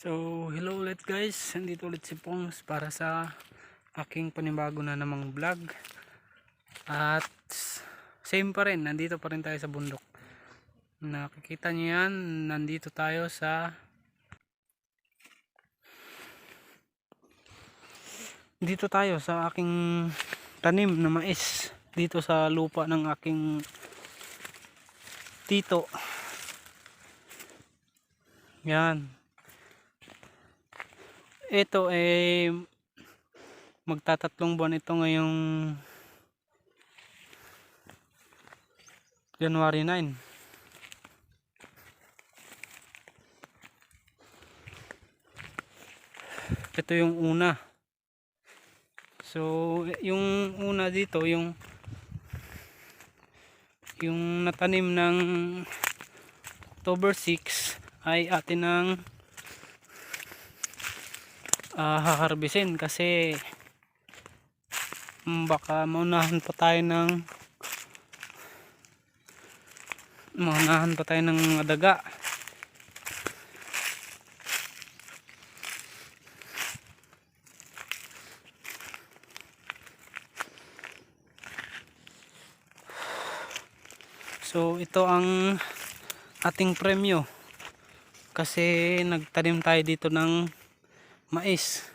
So, hello ulit guys. Nandito ulit si Pongs para sa aking panibago na namang vlog. At same pa rin, nandito pa rin tayo sa bundok. Nakikita niyo yan, nandito tayo sa Dito tayo sa aking tanim na mais dito sa lupa ng aking tito. Yan, ito eh magtatatlong buwan ito ngayong January 9 ito yung una. So yung una dito yung yung natanim ng October 6 ay atin ng uh, haharbisin kasi mm, baka maunahan pa tayo ng maunahan pa tayo ng daga. So ito ang ating premyo. Kasi nagtanim tayo dito ng mais.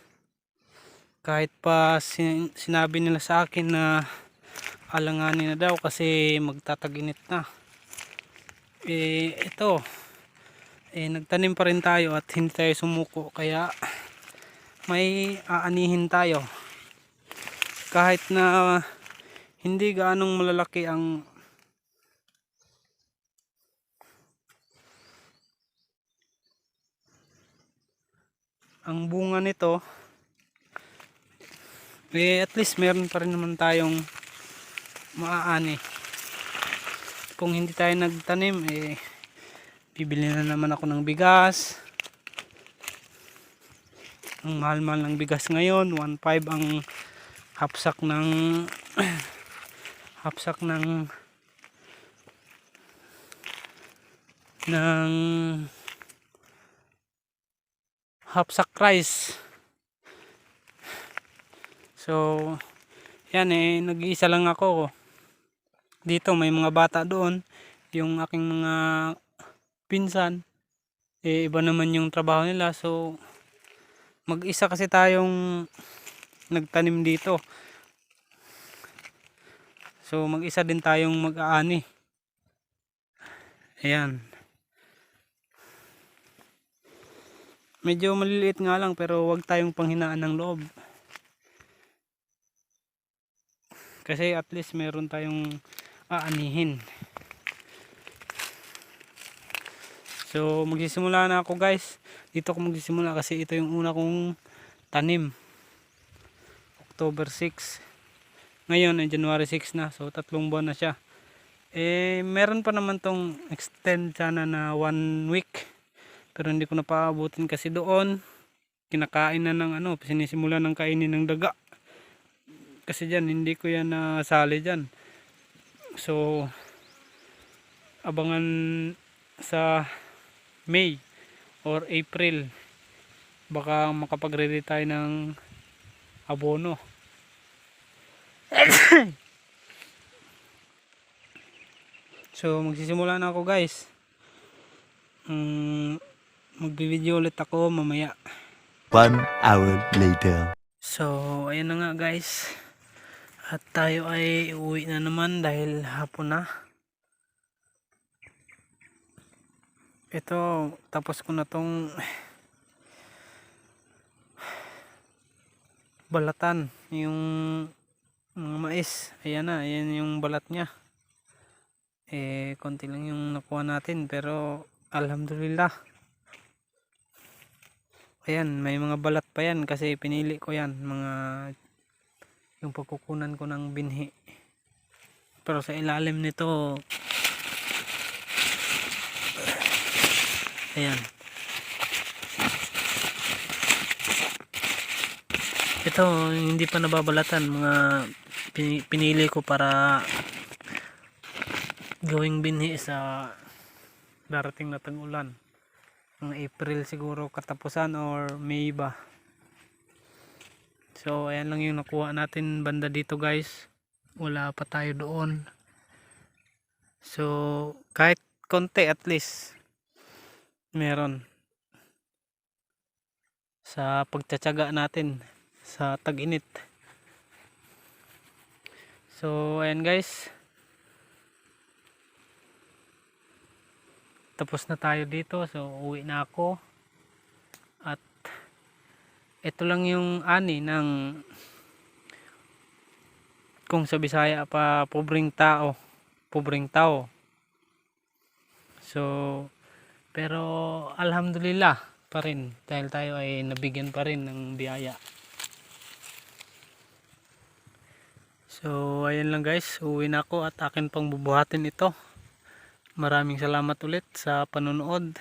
Kahit pa sin- sinabi nila sa akin na alanganin na daw kasi magtataginit na. Eh ito eh nagtanim pa rin tayo at hindi tayo sumuko kaya may aanihin tayo. Kahit na hindi gaanong malalaki ang ang bunga nito eh at least meron pa rin naman tayong maaani. Kung hindi tayo nagtanim eh bibili na naman ako ng bigas. Ang mahal-mahal ng bigas ngayon 1.5 ang hapsak ng hapsak ng ng hapsak rice. So yan eh nag-iisa lang ako. Dito may mga bata doon. Yung aking mga pinsan eh iba naman yung trabaho nila. So mag-isa kasi tayong nagtanim dito. So mag-isa din tayong mag-aani. Ayan medyo maliliit nga lang pero wag tayong panghinaan ng loob. Kasi at least meron tayong aanihin. So magsisimula na ako guys. Dito ako magsisimula kasi ito yung una kong tanim. October 6 ngayon ay January 6 na. So tatlong buwan na siya. Eh meron pa naman tong extend sana na one week pero hindi ko napaabutin kasi doon kinakain na ng ano sinisimula ng kainin ng daga. Kasi dyan hindi ko yan nasali dyan. So abangan sa May or April baka makapag-ready tayo ng abono. So magsisimula na ako guys. Um, magbibideo ulit ako mamaya. One hour later. so ayan na nga guys. At tayo ay uwi na naman dahil hapon na. Ito tapos ko na tong balatan. Yung mga mais. Ayan na ayan yung balat nya eh konti lang yung nakuha natin pero alhamdulillah ayan may mga balat pa yan kasi pinili ko yan mga yung pagkukunan ko ng binhi. Pero sa ilalim nito ayan. Ito hindi pa nababalatan mga pini- pinili ko para gawing binhi sa darating na tag-ulan Mga April siguro katapusan or May ba. So ayan lang yung nakuha natin banda dito guys. Wala pa tayo doon. So kahit konti at least meron sa pagtsatsaga natin sa tag-init. So ayan guys. Tapos na tayo dito. So uwi na ako. At ito lang yung ani ng kung sa Bisaya pa pobreng tao. Pobreng tao. So pero alhamdulillah pa rin dahil tayo ay nabigyan pa rin ng biyaya. So ayan lang guys, uwi na ako at akin pang bubuhatin ito. Maraming salamat ulit sa panonood.